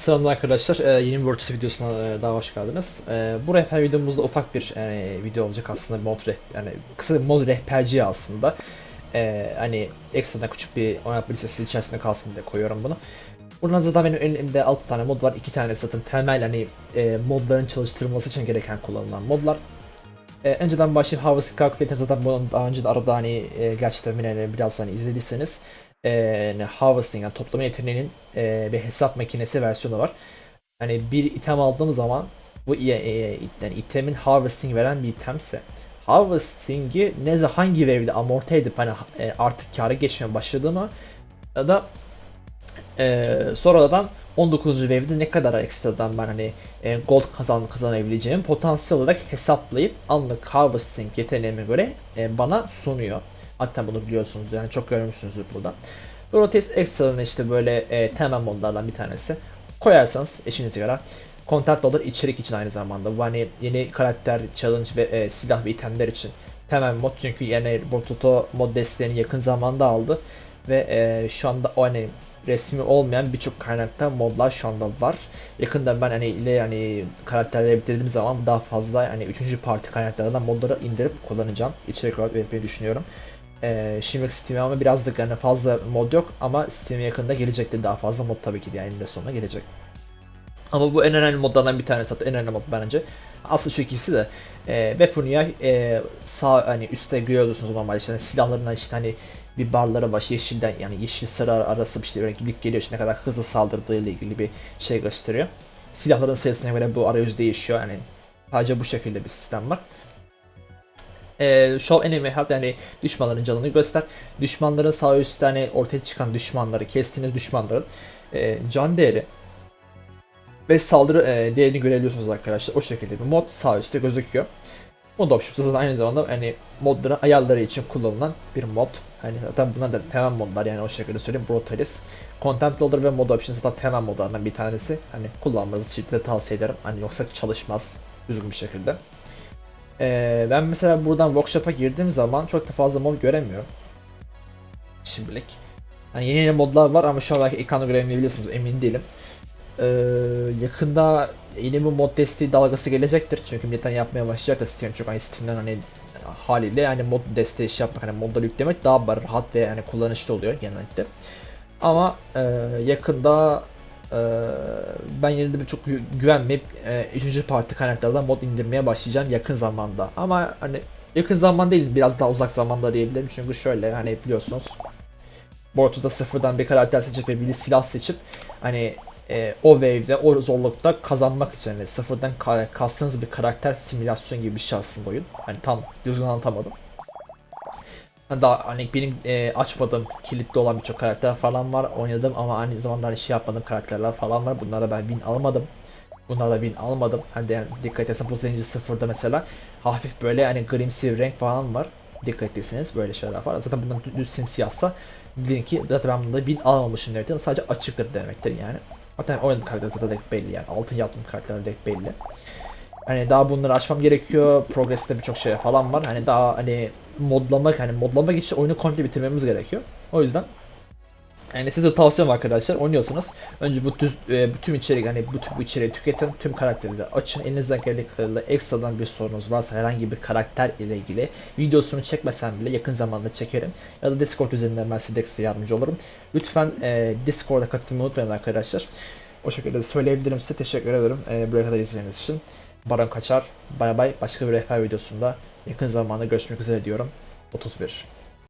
Selamlar arkadaşlar. Ee, yeni bir Virtus videosuna e, daha hoş geldiniz. Ee, bu rehber videomuzda ufak bir yani, video olacak aslında mod reh yani kısa bir mod rehberci aslında. Ee, hani ekstradan küçük bir oynatma listesi içerisinde kalsın diye koyuyorum bunu. Buradan zaten benim elimde 6 tane mod var. 2 tane zaten temel hani e, modların çalıştırılması için gereken kullanılan modlar. E, önceden başlayıp Harvest Calculator zaten bunun daha önce de arada hani e, gerçekten biraz hani izlediyseniz e, Harvesting yani toplama yeteneğinin e, bir hesap makinesi versiyonu var. Hani bir item aldığım zaman bu e, yani itemin harvesting veren bir itemse harvesting'i ne hangi wave'de amorti edip hani e, artık kâra geçmeye başladığımı ya da e, sonradan 19. wave'de ne kadar ekstradan ben hani e, gold kazan kazanabileceğimi potansiyel olarak hesaplayıp anlık harvesting yeteneğime göre e, bana sunuyor. Hatta bunu biliyorsunuz yani çok görmüşsünüzdür burada. Rotates Extra'nın işte böyle e, temel modlardan bir tanesi. Koyarsanız eşinize göre content olur içerik için aynı zamanda. Bu hani yeni karakter, challenge ve e, silah ve itemler için temel mod çünkü yani Boruto mod desteğini yakın zamanda aldı ve e, şu anda o hani resmi olmayan birçok kaynakta modlar şu anda var. Yakında ben hani ile yani karakterleri bitirdiğim zaman daha fazla hani 3. parti kaynaklardan modları indirip kullanacağım. İçerik olarak üretmeyi düşünüyorum. Ee, şimdilik Steam'e ama biraz da yani fazla mod yok ama Steam'e yakında gelecektir daha fazla mod tabii ki de yani eninde sonuna gelecek. Ama bu en önemli modlardan bir tanesi zaten en önemli mod bence. Asıl şu ikisi de e, Weaponia e, sağ hani üstte görüyorsunuz normal işte hani silahlarından işte hani bir barlara baş yeşilden yani yeşil sarı arası işte böyle gidip geliyor işte ne kadar hızlı saldırdığı ile ilgili bir şey gösteriyor. Silahların sayısına göre bu arayüz değişiyor yani sadece bu şekilde bir sistem var. Ee, show enemy health yani düşmanların canını göster. Düşmanların sağ üstte hani ortaya çıkan düşmanları, kestiğiniz düşmanların e, can değeri ve saldırı e, değerini görebiliyorsunuz arkadaşlar. O şekilde bir mod sağ üstte gözüküyor. Mod options zaten aynı zamanda hani modların ayarları için kullanılan bir mod. Hani zaten bunlar da temel modlar yani o şekilde söyleyeyim. Brutalis. Content Loader ve Mod Options zaten temel modlardan bir tanesi. Hani kullanmanızı şiddetle tavsiye ederim. Hani yoksa çalışmaz düzgün bir şekilde. Ee, ben mesela buradan workshop'a girdiğim zaman çok da fazla mod göremiyorum. Şimdilik. Yani yeni yeni modlar var ama şu an belki ekranda göremeyebilirsiniz emin değilim. Ee, yakında yeni bir mod desteği dalgası gelecektir. Çünkü milletten yapmaya başlayacak da Steam çok hani Steam'den hani haliyle yani mod desteği şey yapmak hani modları yüklemek daha rahat ve yani kullanışlı oluyor genellikle. Ama e, yakında ben yine de çok gü- güvenmeyip e, üçüncü parti kaynaklardan mod indirmeye başlayacağım yakın zamanda. Ama hani yakın zaman değil biraz daha uzak zamanda diyebilirim çünkü şöyle hani biliyorsunuz Borto'da sıfırdan bir karakter seçip ve bir silah seçip hani e, o wave'de o zorlukta kazanmak için hani sıfırdan ka- kastığınız bir karakter simülasyon gibi bir şey aslında oyun. Hani tam düzgün anlatamadım. Daha hani benim e, açmadığım kilitli olan birçok karakter falan var oynadım ama aynı zamanda hani şey yapmadığım karakterler falan var. Bunlara ben win almadım. Bunlara win almadım. Hani de yani dikkat etsen bu zenci sıfırda mesela hafif böyle hani grimsi renk falan var. Dikkat etseniz böyle şeyler var. Zaten bundan düz simsiyahsa bilin ki zaten ben bunda win almamışım demektir. Sadece açıktır demektir yani. Zaten oynadığım karakter zaten belli yani. Altın yaptığım direkt belli. Hani daha bunları açmam gerekiyor. Progress'te birçok şey falan var. Hani daha hani modlamak hani modlamak için oyunu komple bitirmemiz gerekiyor. O yüzden yani size tavsiyem arkadaşlar oynuyorsanız önce bu düz, e, bütün içerik hani bütün bu içeriği tüketin tüm karakterleri açın elinizden geldiği kadarıyla ekstradan bir sorunuz varsa herhangi bir karakter ile ilgili videosunu çekmesem bile yakın zamanda çekerim ya da Discord üzerinden ben size size yardımcı olurum. Lütfen e, Discord'a katılmayı unutmayın arkadaşlar. O şekilde söyleyebilirim size teşekkür ederim e, buraya kadar izlediğiniz için. Baran Kaçar. Bay bay. Başka bir rehber videosunda yakın zamanda görüşmek üzere diyorum. 31